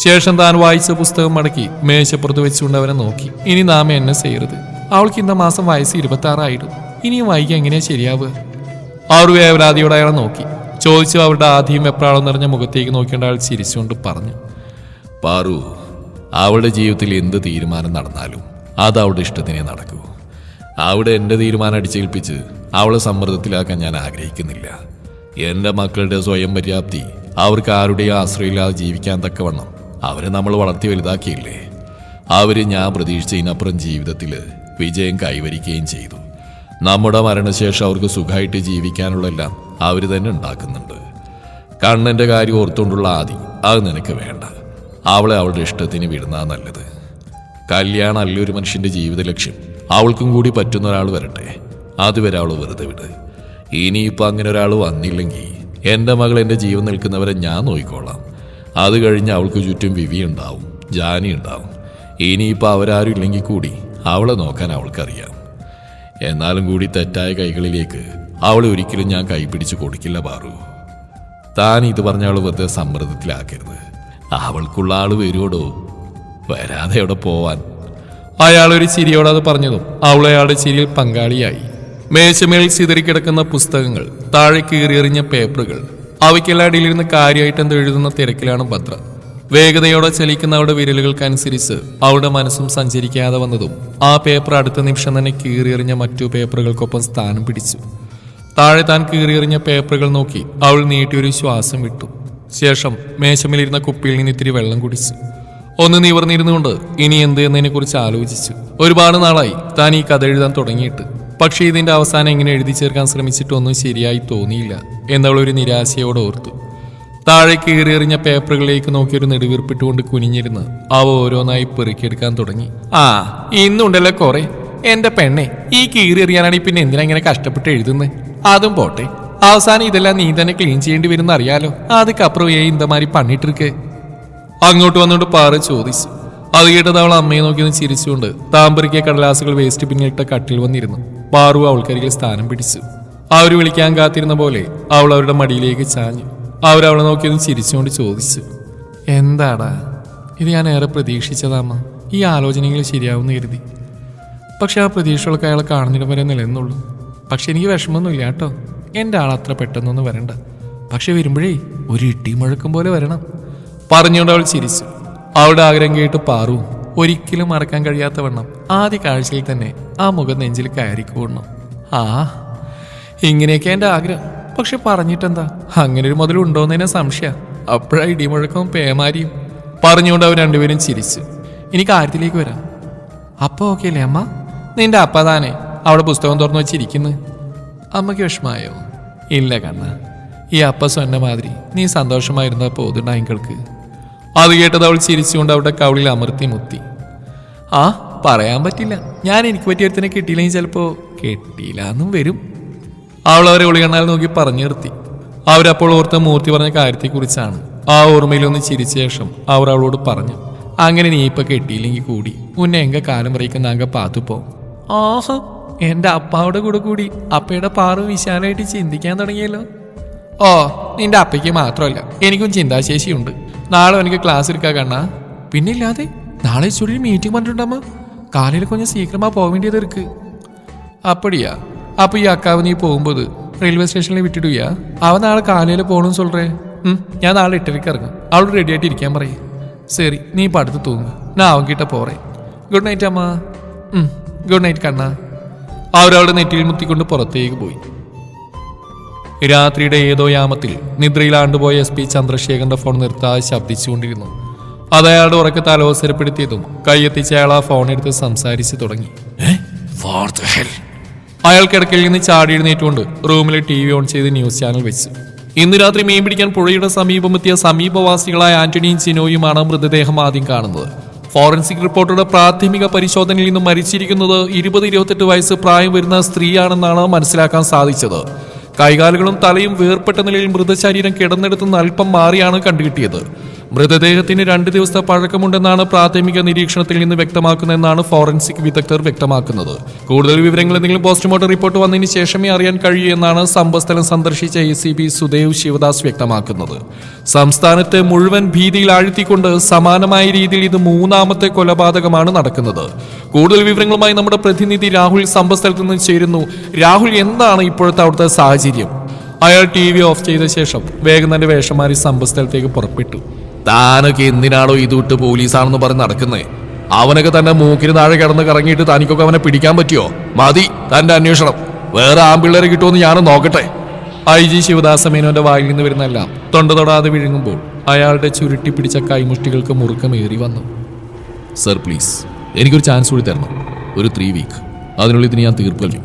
ശേഷം താൻ വായിച്ച പുസ്തകം മടക്കി മേശപ്പുറത്ത് വെച്ചുകൊണ്ട് അവനെ നോക്കി. ഇനി നാം എന്നെ ചെയ്യരുത് അവൾക്ക് ഇന്ന മാസം വയസ്സ് ഇരുപത്തി ആറായിടും ഇനിയും വായിക്കാൻ എങ്ങനെയാ ശരിയാവുക ആറു വേവരാതിയോടെ അയാളെ നോക്കി. ചോദിച്ചു അവരുടെ ആദ്യം എപ്രാളം നിറഞ്ഞ മുഖത്തേക്ക് നോക്കേണ്ട അയാൾ ചിരിച്ചുകൊണ്ട് പറഞ്ഞു. പാറു അവളുടെ ജീവിതത്തിൽ എന്ത് തീരുമാനം നടന്നാലും അത് അവളുടെ ഇഷ്ടത്തിനെ നടക്കൂ. അവിടെ എന്റെ തീരുമാനം അടിച്ചേൽപ്പിച്ച് അവളെ സമ്മർദ്ദത്തിലാക്കാൻ ഞാൻ ആഗ്രഹിക്കുന്നില്ല. എന്റെ മക്കളുടെ സ്വയം പര്യാപ്തി അവർക്ക് ആരുടെയും ആശ്രയമില്ലാതെ ജീവിക്കാൻ തക്കവണ്ണം അവരെ നമ്മൾ വളർത്തി വലുതാക്കിയില്ലേ? അവർ ഞാൻ പ്രതീക്ഷിച്ചതിനപ്പുറം ജീവിതത്തിൽ വിജയം കൈവരിക്കുകയും ചെയ്തു. നമ്മുടെ മരണശേഷം അവർക്ക് സുഖമായിട്ട് ജീവിക്കാനുള്ളെല്ലാം അവർ തന്നെ ഉണ്ടാക്കുന്നുണ്ട്. കണ്ണന്റെ കാര്യം ഓർത്തുകൊണ്ടുള്ള ആദി അത് നിനക്ക് വേണ്ട. അവളെ അവളുടെ ഇഷ്ടത്തിന് വിടുന്ന നല്ലത്. കല്യാണം ഒരു മനുഷ്യന്റെ ജീവിത ലക്ഷ്യം. അവൾക്കും കൂടി പറ്റുന്ന ഒരാൾ വരട്ടെ. അതുവരെ അവൾ വെറുതെ വിട്. ഇനിയിപ്പോൾ അങ്ങനെ ഒരാൾ വന്നില്ലെങ്കിൽ എന്റെ മകൾ എന്റെ ജീവൻ നിൽക്കുന്നവരെ ഞാൻ നോക്കിക്കോളാം അത് കഴിഞ്ഞ് അവൾക്ക് ചുറ്റും വിവി ഉണ്ടാവും ജാനി ഉണ്ടാവും. ഇനിയിപ്പോൾ അവരാരും ഇല്ലെങ്കിൽ കൂടി അവളെ നോക്കാൻ അവൾക്കറിയാം. എന്നാലും കൂടി തെറ്റായ കൈകളിലേക്ക് അവളെ ഒരിക്കലും ഞാൻ കൈപിടിച്ച് കൊടുക്കില്ല പാറു താൻ ഇത് പറഞ്ഞ അവൾ വെറുതെ സമ്മർദ്ദത്തിലാക്കരുത്. അവൾക്കുള്ള ആൾ വരുവോടോ? വരാതെ അവിടെ പോവാൻ? അയാൾ ഒരു ചിരിയോട് അത് പറഞ്ഞതും അവൾ ചിരിയിൽ പങ്കാളിയായി. മേശമേൽ ചിതറിക്കിടക്കുന്ന പുസ്തകങ്ങൾ താഴെ കീറിയെറിഞ്ഞ പേപ്പറുകൾ അവയ്ക്കെല്ലാടിയിലിരുന്ന് കാര്യമായിട്ട് എന്ത് എഴുതുന്ന തിരക്കിലാണ് ഭദ്ര. വേഗതയോടെ ചലിക്കുന്ന അവളുടെ വിരലുകൾക്കനുസരിച്ച് അവളുടെ മനസ്സും സഞ്ചരിക്കാതെ വന്നതും ആ പേപ്പർ അടുത്ത നിമിഷം തന്നെ കീറിയെറിഞ്ഞ മറ്റു പേപ്പറുകൾക്കൊപ്പം സ്ഥാനം പിടിച്ചു. താഴെ താൻ കീറിയെറിഞ്ഞ പേപ്പറുകൾ നോക്കി അവൾ നീട്ടിയൊരു ശ്വാസം വിട്ടു. ശേഷം മേശമിലിരുന്ന കുപ്പിയിൽ നിന്ന് ഇത്തിരി വെള്ളം കുടിച്ചു. ഒന്ന് നിവർന്നിരുന്നുകൊണ്ട് ഇനി എന്ത് എന്നതിനെ കുറിച്ച് ആലോചിച്ചു. ഒരുപാട് നാളായി താൻ ഈ കഥ എഴുതാൻ തുടങ്ങിയിട്ട്. പക്ഷേ ഇതിന്റെ അവസാനം എങ്ങനെ എഴുതി ചേർക്കാൻ ശ്രമിച്ചിട്ടൊന്നും ശരിയായി തോന്നിയില്ല എന്നവൾ ഒരു നിരാശയോടെ ഓർത്തു. താഴെ കീറിയെറിഞ്ഞ പേപ്പറുകളിലേക്ക് നോക്കിയൊരു നെടുവീർപ്പിട്ടുകൊണ്ട് കുനിഞ്ഞിരുന്ന് അവ ഓരോന്നായി പെറുക്കിയെടുക്കാൻ തുടങ്ങി. ആ ഇന്നുണ്ടല്ലോ കുറെ. എന്റെ പെണ്ണെ ഈ കീറിയെറിയാനാണെങ്കിൽ പിന്നെ എന്തിനാ ഇങ്ങനെ കഷ്ടപ്പെട്ട് എഴുതുന്നത് അതും പോട്ടെ. അവസാനം ഇതെല്ലാം നീ തന്നെ ക്ലീൻ ചെയ്യേണ്ടി വരുന്ന അറിയാലോ. അതുക്കപ്പുറം ഏ ഇന്തമാരി പണിട്ടിരിക്കേ അങ്ങോട്ട് വന്നുകൊണ്ട് പാറ ചോദിച്ചു. അത് കേട്ടത് അവൾ അമ്മയെ നോക്കി ഒന്ന് ചിരിച്ചുകൊണ്ട് താമ്പരിക്കിയ കടലാസുകൾ വേസ്റ്റ് പിന്നിട്ട കട്ടിൽ വന്നിരുന്നു. പാറു അവൾക്കരികിൽ സ്ഥാനം പിടിച്ചു. അവർ വിളിക്കാൻ കാത്തിരുന്ന പോലെ അവൾ അവരുടെ മടിയിലേക്ക് ചാഞ്ഞു. അവരവളെ നോക്കി ഒന്ന് ചിരിച്ചുകൊണ്ട് ചോദിച്ചു. എന്താടാ? ഇത് ഞാൻ ഏറെ പ്രതീക്ഷിച്ചതാമ്മ. ഈ ആലോചനകൾ ശരിയാവുമെന്ന് കരുതി. പക്ഷെ ആ പ്രതീക്ഷകളൊക്കെ അയാളെ കാണുന്നിടം വരെ നിലനിന്നുള്ളൂ. പക്ഷെ എനിക്ക് വിഷമമൊന്നുമില്ല കേട്ടോ. എന്റെ ആൾ അത്ര പെട്ടെന്നൊന്നും വരണ്ട. പക്ഷെ വരുമ്പോഴേ ഒരു ഇട്ടി മുഴക്കം പോലെ വരണം. പറഞ്ഞുകൊണ്ട് അവൾ ചിരിച്ചു. അവളുടെ ആഗ്രഹം കേട്ട് പാറു ഒരിക്കലും മറക്കാൻ കഴിയാത്ത വണ്ണം ആദ്യ കാഴ്ചയിൽ തന്നെ ആ മുഖം നെഞ്ചിൽ കയറി കൂടണം ആ ഇങ്ങനെയൊക്കെ എന്റെ ആഗ്രഹം. പക്ഷെ പറഞ്ഞിട്ടെന്താ? അങ്ങനെ ഒരു മുതൽ തന്നെ സംശയ. അപ്പോഴാ ഇടിമുഴക്കവും പേമാരിയും. പറഞ്ഞുകൊണ്ട് അവർ രണ്ടുപേരും ചിരിച്ചു. ഇനി കാര്യത്തിലേക്ക് വരാം. അപ്പൊ ഓക്കെ അല്ലേ അമ്മ? നിന്റെ അപ്പ താനെ അവിടെ പുസ്തകം തുറന്നു വെച്ചിരിക്കുന്നു. അമ്മയ്ക്ക് വിഷമായോ ഇല്ല കണ്ണ. ഈ അപ്പ സ്വന്ന മാതിരി നീ സന്തോഷമായിരുന്ന പോതുണ്ടായിക്കൾക്ക് അത് കേട്ടത് അവൾ ചിരിച്ചുകൊണ്ട് അവിടെ കവിളിൽ അമർത്തി മുത്തി. ആ പറയാൻ പറ്റില്ല. ഞാൻ എനിക്ക് പറ്റിയ ഒരുത്തിനെ കിട്ടിയില്ലെങ്കിൽ ചിലപ്പോൾ കിട്ടിയില്ല എന്നും വരും. അവൾ അവരെ ഒളികണ്ണാൽ നോക്കി പറഞ്ഞു നിർത്തി. അവരപ്പോൾ ഓർത്ത മൂർത്തി പറഞ്ഞ കാര്യത്തെക്കുറിച്ചാണ്. ആ ഓർമ്മയിലൊന്ന് ചിരിച്ച ശേഷം അവർ അവളോട് പറഞ്ഞു അങ്ങനെ നീ ഇപ്പൊ കെട്ടിയില്ലെങ്കിൽ കൂടി ഉന്നെ എങ്ക കാലം വരയ്ക്കുന്ന അങ്ങ് പാത്തുപ്പോ ആഹോ എന്റെ അപ്പാവിടെ കൂടെ കൂടി അപ്പയുടെ പാറു വിശാലമായിട്ട് ചിന്തിക്കാൻ തുടങ്ങിയല്ലോ. ഓ നിന്റെ അപ്പയ്ക്ക് മാത്രമല്ല എനിക്കും ചിന്താശേഷിയുണ്ട്. നാളെ എനിക്ക് ക്ലാസ് എടുക്കാൻ കണ്ണ. പിന്നെ ഇല്ലാതെ നാളെ സ്റ്റുഡിയോയിൽ മീറ്റിംഗ് പറഞ്ഞിട്ടുണ്ടമ്മ കാലയിൽ കൊഞ്ചം സീക്രമാ പോക വേണ്ടിയത് ഇരിക്ക് അപ്പടിയാ. അപ്പൊ ഈ അക്കാവ് നീ പോകുമ്പോൾ റെയിൽവേ സ്റ്റേഷനിൽ വിട്ടിടുയാ അവൻ നാളെ കാലയിൽ പോകണമെന്ന് സൊല്ലേ ഞാൻ നാളെ എട്ടരയ്ക്ക് ഇറങ്ങും. അവളോട് റെഡി ആയിട്ട് ഇരിക്കാൻ പറയും. ശരി നീ ഇപ്പം അടുത്ത് തൂങ്ങ്. ഞാൻ അവൻ കിട്ട പോറേ ഗുഡ് നൈറ്റ് അമ്മ. ഗുഡ് നൈറ്റ് കണ്ണ. അവരവിടെ നെറ്റിയിൽ മുത്തിക്കൊണ്ട് പുറത്തേക്ക് പോയി. രാത്രിയുടെ ഏതോ യാമത്തിൽ നിദ്രയിലാണ്ടുപോയ എസ് പി ചന്ദ്രശേഖരന്റെ ഫോൺ നിർത്താതെ ശബ്ദിച്ചുകൊണ്ടിരുന്നു. അത് അയാളുടെ ഉറക്കത്തെ അലോസരപ്പെടുത്തിയതും കൈയെത്തിച്ച് അയാൾ ആ ഫോൺ എടുത്ത് സംസാരിച്ചു തുടങ്ങി. അയാൾ കിടക്കയിൽ നിന്ന് ചാടി എഴുന്നേറ്റുകൊണ്ട് റൂമിൽ ടി വി ഓൺ ചെയ്ത് ന്യൂസ് ചാനൽ വെച്ചു. ഇന്ന് രാത്രി മീൻ പിടിക്കാൻ പുഴയുടെ സമീപമെത്തിയ സമീപവാസികളായ ആന്റണിയും ചിനോയുമാണ് മൃതദേഹം ആദ്യം കാണുന്നത്. ഫോറൻസിക് റിപ്പോർട്ടുടെ പ്രാഥമിക പരിശോധനയിൽ നിന്ന് മരിച്ചിരിക്കുന്നത് ഇരുപത് ഇരുപത്തെട്ട് വയസ്സ് പ്രായം വരുന്ന സ്ത്രീയാണെന്നാണ് മനസ്സിലാക്കാൻ സാധിച്ചത്. കൈകാലുകളും തലയും വേർപെട്ട നിലയിൽ മൃതശരീരം കിടന്നെടുത്തുനിന്ന് അല്പം മാറിയാണ് കണ്ടുകിട്ടിയത്. മൃതദേഹത്തിന് രണ്ട് ദിവസത്തെ പഴക്കമുണ്ടെന്നാണ് പ്രാഥമിക നിരീക്ഷണത്തിൽ നിന്ന് വ്യക്തമാക്കുന്നതെന്നാണ് ഫോറൻസിക് വിദഗ്ധർ വ്യക്തമാക്കുന്നത്. കൂടുതൽ വിവരങ്ങൾ എന്തെങ്കിലും പോസ്റ്റ്മോർട്ടം റിപ്പോർട്ട് വന്നതിന് ശേഷമേ അറിയാൻ കഴിയൂ എന്നാണ് സംഭവസ്ഥലം സന്ദർശിച്ച A C P Sudev Shivadas വ്യക്തമാക്കുന്നത്. സംസ്ഥാനത്തെ മുഴുവൻ ഭീതിയിൽ ആഴ്ത്തിക്കൊണ്ട് സമാനമായ രീതിയിൽ ഇത് മൂന്നാമത്തെ കൊലപാതകമാണ് നടക്കുന്നത്. കൂടുതൽ വിവരങ്ങളുമായി നമ്മുടെ പ്രതിനിധി രാഹുൽ സംഭവസ്ഥലത്ത് നിന്ന് ചേരുന്നു. രാഹുൽ എന്താണ് ഇപ്പോഴത്തെ അവിടുത്തെ സാഹചര്യം? അയാൾ ടി വി ഓഫ് ചെയ്ത ശേഷം വേഗം തന്റെ വേഷം മാറി സംഭവസ്ഥലത്തേക്ക് പുറപ്പെട്ടു. താനൊക്കെ എന്തിനാണോ ഇത് വിട്ട് പോലീസാണെന്ന് പറഞ്ഞ് നടക്കുന്നത് അവനൊക്കെ തന്നെ മൂക്കിന് താഴെ കിടന്ന് കറങ്ങിയിട്ട് തനിക്കൊക്കെ അവനെ പിടിക്കാൻ പറ്റിയോ? മതി തന്റെ അന്വേഷണം. വേറെ ആമ്പിള്ളേരെ കിട്ടുമെന്ന് ഞാനും നോക്കട്ടെ. ഐ ജി ശിവദാസ മേനോന്റെ വായിൽ നിന്ന് വരുന്നെല്ലാം തൊണ്ട തൊടാതെ വിഴുങ്ങുമ്പോൾ അയാളുടെ ചുരുട്ടി പിടിച്ച കൈമുഷ്ടികൾക്ക് മുറുക്കമേറി വന്നു. സർ പ്ലീസ് എനിക്കൊരു ചാൻസ് കൂടി തരണം. ഒരു ത്രീ വീക്ക്. അതിനുള്ളിൽ ഇതിന് ഞാൻ തീർപ്പല്ലു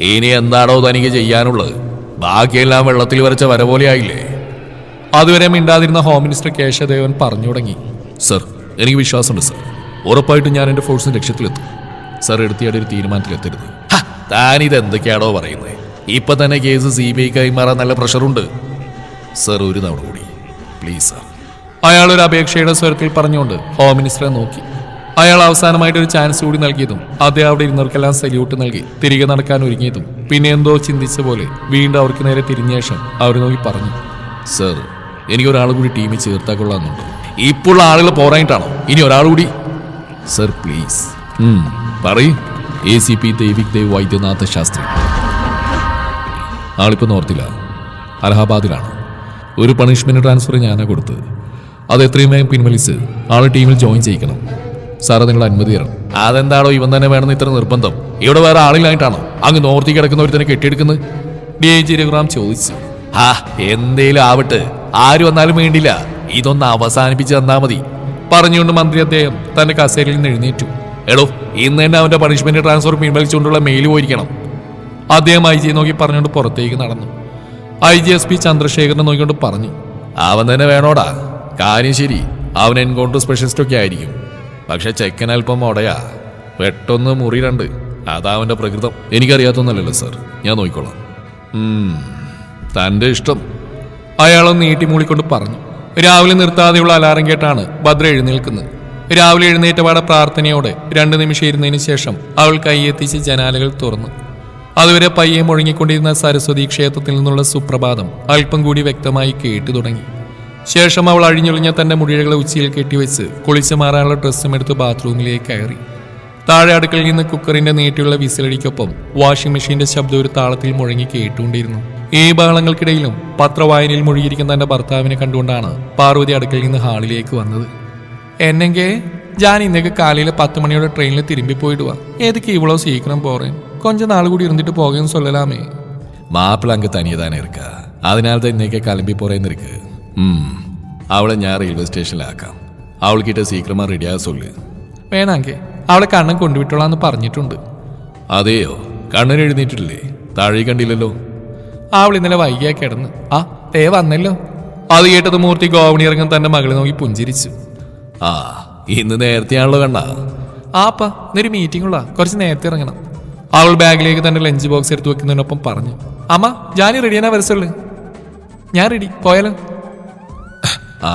ഇനി എന്താണോ തനിക്ക് ചെയ്യാനുള്ളത്? ബാക്കിയെല്ലാം വെള്ളത്തിൽ വരച്ച വര പോലെ ആയില്ലേ? അതുവരെ മിണ്ടാതിരുന്ന ഹോം മിനിസ്റ്റർ കേശദേവൻ പറഞ്ഞു തുടങ്ങി. സർ എനിക്ക് വിശ്വാസമുണ്ട് സർ. ഉറപ്പായിട്ടും ഞാൻ എന്റെ ഫോഴ്സിന് ലക്ഷ്യത്തിലെത്തും. സർ എടുത്തിയാടെ ഒരു തീരുമാനത്തിലെത്തരുത്. താൻ ഇത് എന്തൊക്കെയാണോ പറയുന്നത് ഇപ്പൊ തന്നെ കേസ് സി ബി ഐ കൈമാറാൻ നല്ല പ്രഷറുണ്ട്. സർ ഒരു തവണ കൂടി. Please sir. അയാൾ ഒരു അപേക്ഷയുടെ സ്വരത്തിൽ പറഞ്ഞുകൊണ്ട് ഹോം മിനിസ്റ്ററെ നോക്കി. അയാൾ അവസാനമായിട്ട് ഒരു ചാൻസ് കൂടി നൽകിയതും അതേ അവിടെ ഇരുന്നവർക്കെല്ലാം സല്യൂട്ട് നൽകി തിരികെ നടക്കാൻ ഒരുങ്ങിയതും. പിന്നെ എന്തോ ചിന്തിച്ച പോലെ വീണ്ടും അവർക്ക് നേരെ തിരിഞ്ഞ ശേഷം അവർ നോക്കി പറഞ്ഞു. സർ എനിക്ക് ഒരാൾ കൂടി ടീമിൽ ചേർത്താൽ കൊള്ളാമെന്നുണ്ട്. ഇപ്പോൾ ആളുകൾ പോരായിട്ടാണോ ഇനി ഒരാൾ കൂടി? Sir please. പറയും. A C P Devik Dev Vaidyanatha Shastri. ആളിപ്പോൾ നോർത്തില്ല അലഹാബാദിലാണ്. ഒരു പണിഷ്മെന്റ് ട്രാൻസ്ഫർ ഞാനാ കൊടുത്തത് അത് എത്രയും വേഗം പിൻവലിച്ച് ആൾ ടീമിൽ ജോയിൻ ചെയ്യിക്കണം. സാറ് നിങ്ങൾ അനുമതി തരണം. അതെന്താണോ ഇവൻ തന്നെ വേണമെന്ന് ഇത്ര നിർബന്ധം. ഇവിടെ വേറെ ആളിലായിട്ടാണോ അങ്ങ് നോർത്തി കിടക്കുന്നവർ തന്നെ കെട്ടിയെടുക്കുന്നത്? ഡി ഐ ജി രഘുറാം ചോദിച്ചു. ആ എന്തേലും ആവട്ടെ. ആര് വന്നാലും വേണ്ടില്ല. ഇതൊന്ന് അവസാനിപ്പിച്ച് തന്നാ മതി. പറഞ്ഞുകൊണ്ട് മന്ത്രി അദ്ദേഹം തന്റെ കസേരയിൽ നിന്ന് എഴുന്നേറ്റു. എടോ ഇന്ന് തന്നെ അവന്റെ പണിഷ്മെന്റ് ട്രാൻസ്ഫർ പിൻവലിച്ചുകൊണ്ടുള്ള മെയിൽ പോയിരിക്കണം. അദ്ദേഹം ഐ ജിയെ നോക്കി പറഞ്ഞുകൊണ്ട് പുറത്തേക്ക് നടന്നു. ഐ ജി എസ് പി ചന്ദ്രശേഖരനെ നോക്കിക്കൊണ്ട് പറഞ്ഞു അവൻ തന്നെ വേണോടാ. കാര്യം ശരി അവൻ എൻകൗണ്ടർ സ്പെഷ്യലിസ്റ്റ് ഒക്കെ ആയിരിക്കും. പക്ഷെ ചെക്കൻ അല്പം പെട്ടെന്ന് മുറി രണ്ട്. അതാ അവന്റെ പ്രകൃതം. എനിക്കറിയാത്തൊന്നല്ലല്ലോ സർ ഞാൻ നോക്കിക്കോളാം. ഉം, തന്റെ ഇഷ്ടം. അയാളൊന്ന് നീട്ടി മൂളിക്കൊണ്ട് പറഞ്ഞു രാവിലെ നിർത്താതെയുള്ള അലാറം കേട്ടാണ് ഭദ്ര എഴുന്നേൽക്കുന്നത്. രാവിലെ എഴുന്നേറ്റപാടെ പ്രാർത്ഥനയോടെ രണ്ട് നിമിഷം ഇരുന്നതിന് ശേഷം അവൾ കൈയെത്തിച്ച് ജനാലകൾ തുറന്നു. അതുവരെ പയ്യെ മുഴങ്ങിക്കൊണ്ടിരുന്ന സരസ്വതി ക്ഷേത്രത്തിൽ നിന്നുള്ള സുപ്രഭാതം അല്പം കൂടി വ്യക്തമായി കേട്ടു തുടങ്ങി. ശേഷം അവൾ അഴിഞ്ഞൊളിഞ്ഞ തന്റെ മുടികളെ ഉച്ചയിൽ കെട്ടിവെച്ച് കുളിച്ചു മാറാനുള്ള ഡ്രസ്സും എടുത്ത് ബാത്റൂമിലേക്ക് കയറി. താഴെ അടുക്കളയിൽ നിന്ന് കുക്കറിന്റെ നീട്ടിയുള്ള വിസിലടിക്കൊപ്പം വാഷിംഗ് മെഷീന്റെ ശബ്ദം ഒരു താളത്തിൽ മുഴങ്ങി കേട്ടുകൊണ്ടിരുന്നു. ഈ ബഹളങ്ങൾക്കിടയിലും പത്രവായനയിൽ മുഴുകിയിരിക്കുന്ന തന്റെ ഭർത്താവിനെ കണ്ടുകൊണ്ടാണ് പാർവതി അടുക്കൽ നിന്ന് ഹാളിലേക്ക് വന്നത്. എന്നെങ്കിൽ ഞാൻ ഇന്നേക്ക് കാലയിലെ പത്ത് മണിയോടെ ട്രെയിനിൽ തിരുമ്പി പോയിടുവാ. ഏതൊക്കെ ഇവളോ സീക്കണം പോറേ കൊഞ്ച നാൾ കൂടി ഇരുന്നിട്ട് പോകേന്ന് സൊല്ലലാമേ. മാപ്പിള അങ്ങ് തനിയതാണ് ഇറക്ക അതിനാൽ തന്നെ ഇന്നേക്ക് കലമ്പി പോറേന്ന് ഇരിക്ക് അവളെ ഞാൻ റെയിൽവേ സ്റ്റേഷനിലാക്കാം. അവൾക്കിട്ട് സീക്രമാ റെഡിയാ സൊല്ല്. വേണമെങ്കിൽ അവളെ കണ്ണൻ കൊണ്ടുവിട്ടോളാന്ന് പറഞ്ഞിട്ടുണ്ട്. അതെയോ? കണ്ണൻ എഴുന്നേറ്റിട്ടില്ലേ? താഴെ കണ്ടില്ലല്ലോ. അവൾ ഇന്നലെ വൈകിയാ കിടന്ന്. ആ തേ വന്നല്ലോ. അത് കേട്ടത് മൂർത്തി ഗോവണി ഇറങ്ങാൻ തന്റെ മകളെ നോക്കി പുഞ്ചിരിച്ചു. ആ ഇന്ന് നേരത്തെയാണല്ലോ കണ്ട ആപ്പാ ഇന്നൊരു മീറ്റിംഗ് ഉള്ള കുറച്ച് നേരത്തെ ഇറങ്ങണം. അവൾ ബാഗിലേക്ക് തന്റെ ലഞ്ച് ബോക്സ് എടുത്ത് വെക്കുന്നതിനൊപ്പം പറഞ്ഞു. അമ്മ ജാനി റെഡിയാനാ വരസുള്ളു ഞാൻ റെഡി പോയാലോ? ആ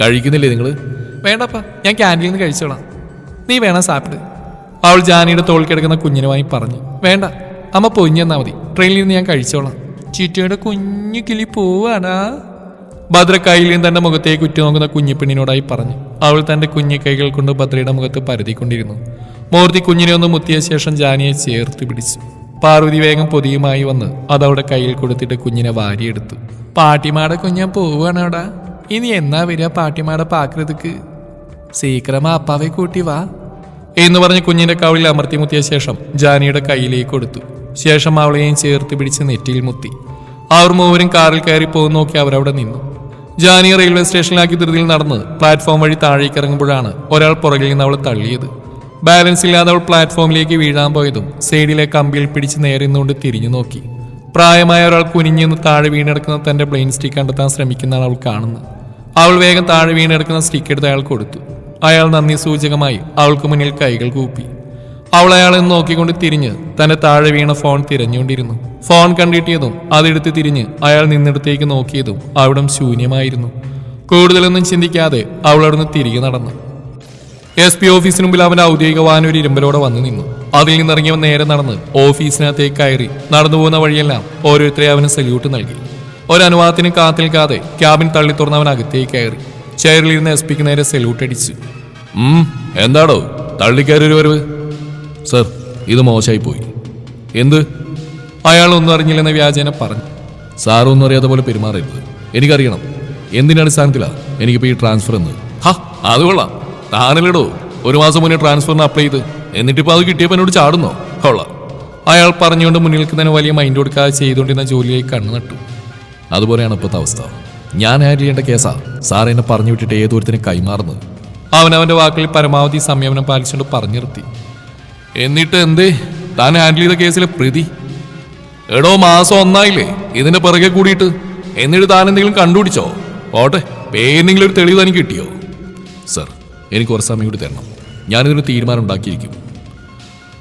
കഴിക്കുന്നില്ലേ നിങ്ങൾ വേണ്ടപ്പ ഞാൻ ക്യാന്റീനിൽ നിന്ന് കഴിച്ചോളാം. നീ വേണം സാപ്പിട്? അവൾ ജാനിയുടെ തോൾ കിടക്കുന്ന കുഞ്ഞിനുമായി പറഞ്ഞു. വേണ്ട അമ്മ പൊഞ്ഞെന്നാ മതി. ട്രെയിനിൽ നിന്ന് ഞാൻ കഴിച്ചോളാം. ചീറ്റയുടെ കുഞ്ഞു കിളി പോവാണാ. ഭദ്ര നിന്ന് തന്റെ മുഖത്തേക്ക് ഉറ്റുനോക്കുന്ന കുഞ്ഞിപ്പെണ്ണിനോടായി പറഞ്ഞു. അവൾ തന്റെ കുഞ്ഞു കൈകൾ കൊണ്ട് ഭദ്രയുടെ മുഖത്ത് പരതിക്കൊണ്ടിരുന്നു. മൂർത്തി കുഞ്ഞിനെ ഒന്ന് മുത്തിയ ശേഷം ജാനിയെ ചേർത്ത് പിടിച്ചു. പാർവതി വേഗം പൊതിയുമായി വന്ന് അതവിടെ കയ്യിൽ കൊടുത്തിട്ട് കുഞ്ഞിനെ വാരിയെടുത്തു. പാട്ടിമാടെ കുഞ്ഞാൻ പോവാണോടാ. ഇനി എന്നാ വരിക പാട്ടിമാടെ പാക്കൃതക്ക് സീക്രമ അപ്പാവെ കൂട്ടി വാ. എന്ന് പറഞ്ഞ് കുഞ്ഞിന്റെ കവിളിൽ അമർത്തി മുത്തിയ ശേഷം ജാനിയുടെ കയ്യിലേക്ക് കൊടുത്തു. ശേഷം അവളെയും ചേർത്ത് പിടിച്ച് നെറ്റിയിൽ മുത്തി. അവർ മൂവരും കാറിൽ കയറി പോകുന്ന നോക്കി അവരവിടെ നിന്നു. ജാനി റെയിൽവേ സ്റ്റേഷനിലാക്കി ധൃതിയിൽ നടന്ന് പ്ലാറ്റ്ഫോം വഴി താഴേക്ക് ഇറങ്ങുമ്പോഴാണ് ഒരാൾ പുറകിൽ നിന്ന് അവൾ തള്ളിയത്. ബാലൻസ് ഇല്ലാതെ അവൾ പ്ലാറ്റ്ഫോമിലേക്ക് വീഴാൻ പോയതും സൈഡിലെ കമ്പിയിൽ പിടിച്ച് നേരെ നിന്നുകൊണ്ട് തിരിഞ്ഞു നോക്കി. പ്രായമായ ഒരാൾ കുനിഞ്ഞെന്ന് താഴെ വീണെടുക്കുന്ന തന്റെ ബ്ലെയിൻ സ്റ്റിക്ക് കണ്ടെത്താൻ ശ്രമിക്കുന്നതാണ് അവൾ കാണുന്നത്. അവൾ വേഗം താഴെ വീണെടുക്കുന്ന സ്റ്റിക്ക് എടുത്ത് അയാൾ കൊടുത്തു. അയാൾ നന്ദി സൂചകമായി അവൾക്ക് മുന്നിൽ കൈകൾ കൂപ്പി. അവൾ അയാളെ നോക്കിക്കൊണ്ട് തിരിഞ്ഞ് തന്റെ താഴെ വീണ ഫോൺ തിരഞ്ഞുകൊണ്ടിരുന്നു. ഫോൺ കണ്ടിട്ടിയതും അതെടുത്ത് തിരിഞ്ഞ് അയാൾ നിന്നിടത്തേക്ക് നോക്കിയതും അവിടം ശൂന്യമായിരുന്നു. കൂടുതലൊന്നും ചിന്തിക്കാതെ അവൾ അവിടുന്ന് തിരികെ നടന്നു. എസ് പി ഓഫീസിന് മുമ്പിൽ അവന്റെ ഔദ്യോഗിക വാഹനം ഒരു ഇരുമ്പലോടെ വന്നു നിന്നു. അതിൽ നിന്നിറങ്ങിയവൻ നേരെ നടന്ന് ഓഫീസിനകത്തേക്ക് കയറി നടന്നു പോകുന്ന വഴിയെല്ലാം ഓരോരുത്തരെ അവന് സല്യൂട്ട് നൽകി. ഒരനുവാദത്തിന് കാത്തിൽക്കാതെ ക്യാബിൻ തള്ളി തുറന്ന് അവൻ അകത്തേക്ക് കയറി. ചെയറിലിരുന്ന് എസ് പിക്ക് നേരെ സല്യൂട്ട് അടിച്ചു. എന്താടോ? തള്ളിക്കയറി ഒരു വരവ്. സർ ഇത് മോശമായി പോയി എന്ത്? അയാൾ ഒന്നും അറിഞ്ഞില്ലെന്ന വ്യാജേന പറഞ്ഞു. സാറൊന്നും അറിയാത്ത പോലെ പെരുമാറരുത്. എനിക്കറിയണം. എന്തിന്റെ അടിസ്ഥാനത്തിലാ എനിക്കിപ്പോ ഈ ട്രാൻസ്ഫർ എന്ന്. ഹാ അത് കൊള്ളാം. താനല്ലടോ. ഒരു മാസം മുന്നേ ട്രാൻസ്ഫറിന് അപ്ലൈ ചെയ്ത്. എന്നിട്ടിപ്പോ അത് കിട്ടിയപ്പോ എന്നോട് ചാടുന്നോ? കൊള്ളാം. അയാൾ പറഞ്ഞുകൊണ്ട് മുന്നിൽ നിൽക്കുന്നതിന് വലിയ മൈൻഡ് കൊടുക്കാതെ ചെയ്തുകൊണ്ടിരുന്ന ജോലിയായി കണ്ണു നട്ടു. അതുപോലെയാണ് ഇപ്പോഴത്തെ അവസ്ഥ. ഞാൻ ഹാൻഡിൽ ചെയ്യേണ്ട കേസാ. സാർ എന്നെ പറഞ്ഞു വിട്ടിട്ട് ഏതൊരുത്തിനെ അവൻ അവന്റെ വാക്കുകളിൽ പരമാവധി സംയമനം പാലിച്ചുകൊണ്ട് പറഞ്ഞു നിർത്തി. എന്നിട്ട് എന്തേ? താൻ ഹാൻഡിൽ ചെയ്ത കേസിലെ പ്രതി. എടോ മാസം ഒന്നായില്ലേ? ഇതിന്റെ പിറകെ കൂടിയിട്ട്. എന്നിട്ട് താൻ എന്തെങ്കിലും കണ്ടുപിടിച്ചോ? ഓട്ടെ പേരെന്തെങ്കിലും ഒരു തെളിവ് തനിക്ക് കിട്ടിയോ? സർ എനിക്ക് കുറച്ച് സമയം കൂടി തരണം. ഞാനിതൊരു തീരുമാനം ഉണ്ടാക്കിയിരിക്കും.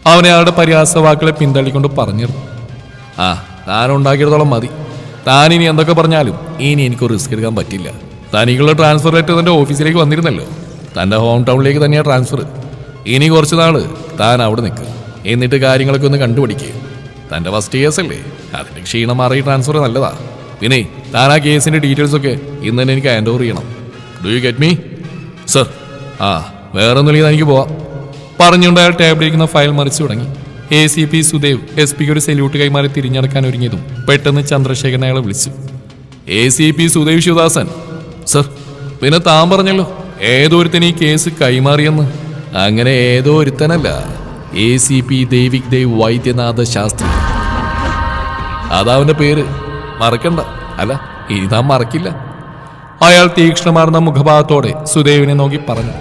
അവനെ അയാളുടെ പരിഹാസ വാക്കുകളെ പിന്തള്ളിക്കൊണ്ട് പറഞ്ഞിരുന്നു ആ താൻ ഉണ്ടാക്കിയിടത്തോളം മതി. താൻ ഇനി എന്തൊക്കെ പറഞ്ഞാലും ഇനി എനിക്ക് റിസ്ക് എടുക്കാൻ പറ്റില്ല. തനിക്കുള്ള ട്രാൻസ്ഫർ ലെറ്റർ തന്റെ ഓഫീസിലേക്ക് വന്നിരുന്നല്ലോ. തന്റെ ഹോം ടൗണിലേക്ക് തന്നെയാണ് ട്രാൻസ്ഫർ ഇനി കുറച്ച് നാൾ താൻ അവിടെ നിൽക്കുക എന്നിട്ട് കാര്യങ്ങളൊക്കെ ഒന്ന് കണ്ടുപിടിക്കുക തന്റെ ഫസ്റ്റ് അല്ലേ? അതിന്റെ ക്ഷീണം മാറി ട്രാൻസ്ഫർ നല്ലതാ. പിന്നെ താൻ ആ കേസിന്റെ ഡീറ്റെയിൽസ് ഒക്കെ ഇന്ന് തന്നെ എനിക്ക് ഹാൻഡ് ഓവർ ചെയ്യണം. Do you get me sir ആ വേറെ ഒന്നുമില്ലെങ്കിൽ എനിക്ക് പോവാം. പറഞ്ഞുകൊണ്ട് അയാൾ ടേബിളിരിക്കുന്ന ഫയൽ മറിച്ചു തുടങ്ങി. A C P Sudev S പിക്ക് ഒരു സെല്യൂട്ട് കൈമാറി തിരിഞ്ഞടക്കാൻ ഒരുങ്ങിയതും പെട്ടെന്ന് ചന്ദ്രശേഖരൻ അയാളെ വിളിച്ചു. A C P Sudev Shivadasan. Sir പിന്നെ താൻ പറഞ്ഞല്ലോ ഏതോ ഒരുത്തന് ഈ കേസ് കൈമാറിയെന്ന്. അങ്ങനെ ഏതോ ഒരുത്തനല്ല. A C P Devik Dev Vaidyanatha Shastri. അതാവന്റെ പേര്. മറക്കണ്ട. അല്ല ഇനി താൻ മറക്കില്ല. അയാൾ തീക്ഷ്ണമാർന്ന മുഖഭാവത്തോടെ സുദേവിനെ നോക്കി പറഞ്ഞു.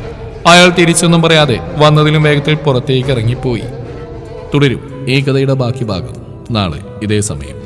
അയാൾ തിരിച്ചൊന്നും പറയാതെ വന്നതിലും വേഗത്തിൽ പുറത്തേക്ക് ഇറങ്ങിപ്പോയി. തുടരും. ഈ കഥയുടെ ബാക്കി ഭാഗം നാളെ ഇതേ സമയം.